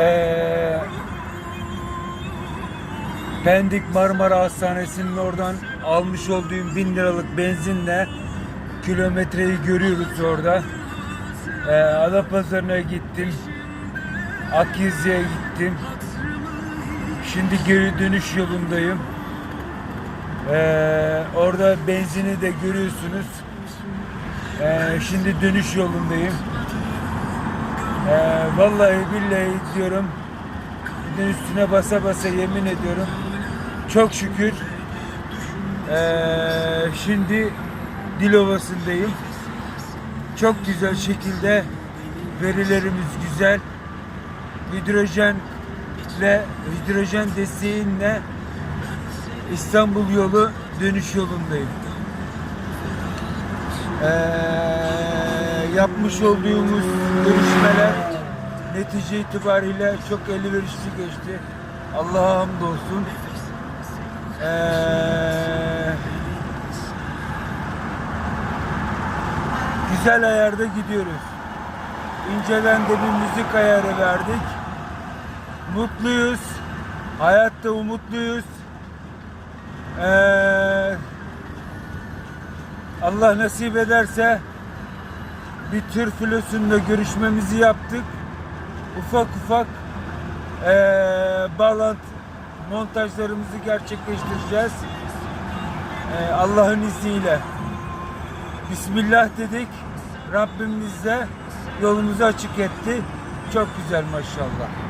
Ee, Pendik Marmara Hastanesi'nin oradan almış olduğum bin liralık benzinle kilometreyi görüyoruz orada. Ee, Adapazarı'na gittim. Akizye'ye gittim. Şimdi geri dönüş yolundayım. Ee, orada benzini de görüyorsunuz. Ee, şimdi dönüş yolundayım. Ee, vallahi billahi diyorum. Üstüne basa basa yemin ediyorum. Çok şükür. Ee, şimdi Dilovası'ndayım. Çok güzel şekilde verilerimiz güzel. Hidrojenle hidrojen desteğinle İstanbul yolu dönüş yolundayım. Ee, yapmış olduğumuz görüşmeler netice itibariyle çok elverişli geçti. Allah'a hamdolsun. Ee, güzel ayarda gidiyoruz. İnceden de bir müzik ayarı verdik. Mutluyuz. Hayatta umutluyuz. Ee, Allah nasip ederse bir tür filosunda görüşmemizi yaptık. Ufak ufak eee bağlantı montajlarımızı gerçekleştireceğiz. Eee, Allah'ın izniyle. Bismillah dedik. Rabbimiz de yolumuzu açık etti. Çok güzel maşallah.